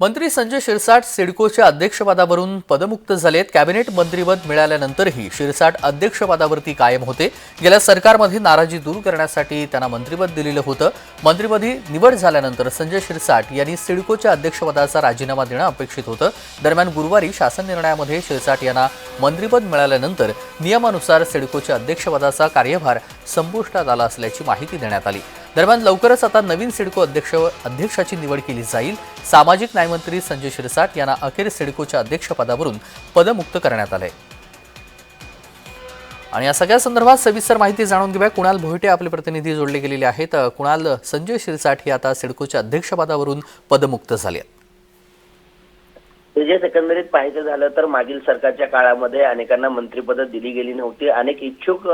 मंत्री संजय शिरसाट सिडकोच्या अध्यक्षपदावरून पदमुक्त झालेत. कॅबिनेट मंत्रीपद मिळाल्यानंतरही शिरसाट अध्यक्षपदावरती कायम होते. गेल्या सरकारमध्ये नाराजी दूर करण्यासाठी त्यांना मंत्रिपद दिलेलं होतं. मंत्रिपदी निवड झाल्यानंतर संजय शिरसाट यांनी सिडकोच्या अध्यक्षपदाचा राजीनामा देणं अपेक्षित होतं. दरम्यान गुरुवारी शासन निर्णयामध्ये शिरसाट यांना मंत्रिपद मिळाल्यानंतर नियमानुसार सिडकोच्या अध्यक्षपदाचा कार्यभार संपुष्टात आला असल्याची माहिती देण्यात आली. दरम्यान लवकरच आता नवीन सिडको अध्यक्ष अध्यक्षाची निवड केली जाईल. सामाजिक न्यायमंत्री संजय शिरसाट यांना अखेर सिडकोच्या अध्यक्षपदावरून पदमुक्त करण्यात आलंय. आणि या सगळ्या संदर्भात सविस्तर माहिती जाणून घेऊया. कुणाल भोईटे आपले प्रतिनिधी जोडले गेलेले आहेत. कुणाल संजय शिरसाट हे आता सिडकोच्या अध्यक्षपदावरून पदमुक्त झाले आहेत एकंदरीत पाहायचं झालं तर मागील सरकारच्या काळामध्ये अनेकांना मंत्रीपद दिली गेली नव्हती. अनेक इच्छुक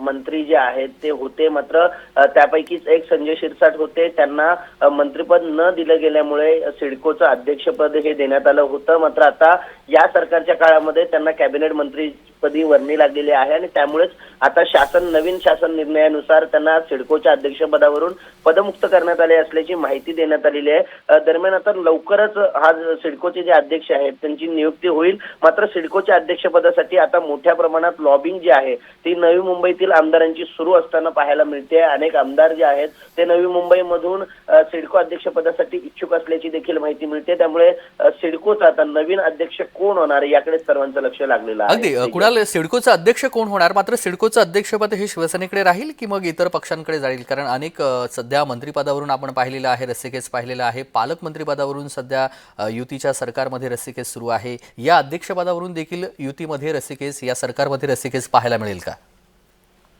मंत्री जे आहेत ते होते. मात्र त्यापैकीच एक संजय शिरसाट होते. त्यांना मंत्रीपद मंत्रिपद न दिलं गेल्यामुळे सिडकोचं अध्यक्षपद हे देण्यात आलं होतं. मात्र आता या सरकारच्या काळामध्ये त्यांना कॅबिनेट मंत्रीपदी वर्णी लागलेली आहे आणि त्यामुळेच आता शासन नवीन शासन निर्णयानुसार त्यांना सिडकोच्या अध्यक्षपदावरून पदमुक्त करण्यात आले असल्याची माहिती देण्यात आलेली आहे. दरम्यान आता लवकरच हा सिडकोचे जे अध्यक्ष आहेत. त्यांची नियुक्ती होईल. मात्र सिडकोच्या अध्यक्षपदासाठी आता मोठ्या प्रमाणात लॉबिंग जी आहे ती नवी मुंबईतील आमदारांची सुरू असताना पाहायला मिळते. अनेक आमदार जे आहेत ते नवी मुंबईमधून सिडको अध्यक्षपदासाठी इच्छुक असल्याची देखील माहिती मिळते. त्यामुळे सिडकोचा आता नवीन अध्यक्ष कोण होणार याकडे सर्वांचं लक्ष लागलेलं अगदी कुणाल सिडकोचं अध्यक्ष कोण होणार? मात्र सिडकोचं अध्यक्षपद हे शिवसेनेकडे राहील की मग इतर पक्षांकडे जाईल? कारण अनेक सध्या मंत्रिपदावरून आपण पाहिलेलं आहे रस्सीकेस पाहिलेलं आहे. पालकमंत्रीपदावरून सध्या युतीच्या सरकारमध्ये रसिकेस सुरू आहे. या अध्यक्षपदावरून देखील युतीमध्ये रसिकेस या सरकारमध्ये रसिकेस पाहायला मिळेल का?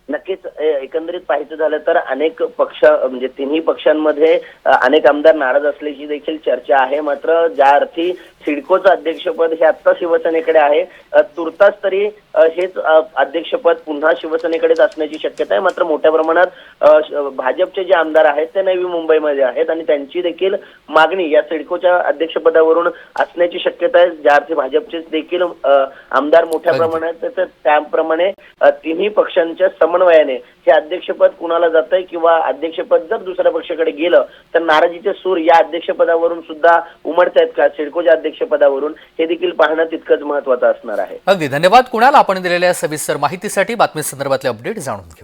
नक्कीच एकंदरीत पाहायचं झालं तर अनेक पक्ष म्हणजे तिन्ही पक्षांमध्ये अनेक आमदार नाराज असल्याची देखील चर्चा आहे. मात्र ज्या अर्थी सिडकोचं अध्यक्षपद हे आता शिवसेनेकडे आहे तुर्तास तरी हेच अध्यक्षपद पुन्हा शिवसेनेकडेच असण्याची शक्यता आहे मात्र मोठ्या प्रमाणात भाजपचे जे आमदार आहेत ते नवी मुंबईमध्ये आहेत आणि त्यांची देखील मागणी या सिडकोच्या अध्यक्षपदावरून असण्याची शक्यता आहे ज्या अर्थी भाजपचे देखील आमदार मोठ्या. प्रमाणात त्याप्रमाणे तिन्ही पक्षांच्या समन्वयाने हे अध्यक्षपद कुणाला जातंय किंवा अध्यक्षपद जर दुसऱ्या पक्षाकडे गेलं तर नाराजीचे सूर या अध्यक्षपदावरून सुद्धा उमडतायत आहेत का? सिडकोच्या अध्यक्षपदावरून हे देखील पाहणं तितकंच महत्वाचं असणार आहे. अगदी. धन्यवाद. कुणाला आपण दिलेल्या सविस्तर माहितीसाठी? बातमी संदर्भातले अपडेट जाणून घेऊ.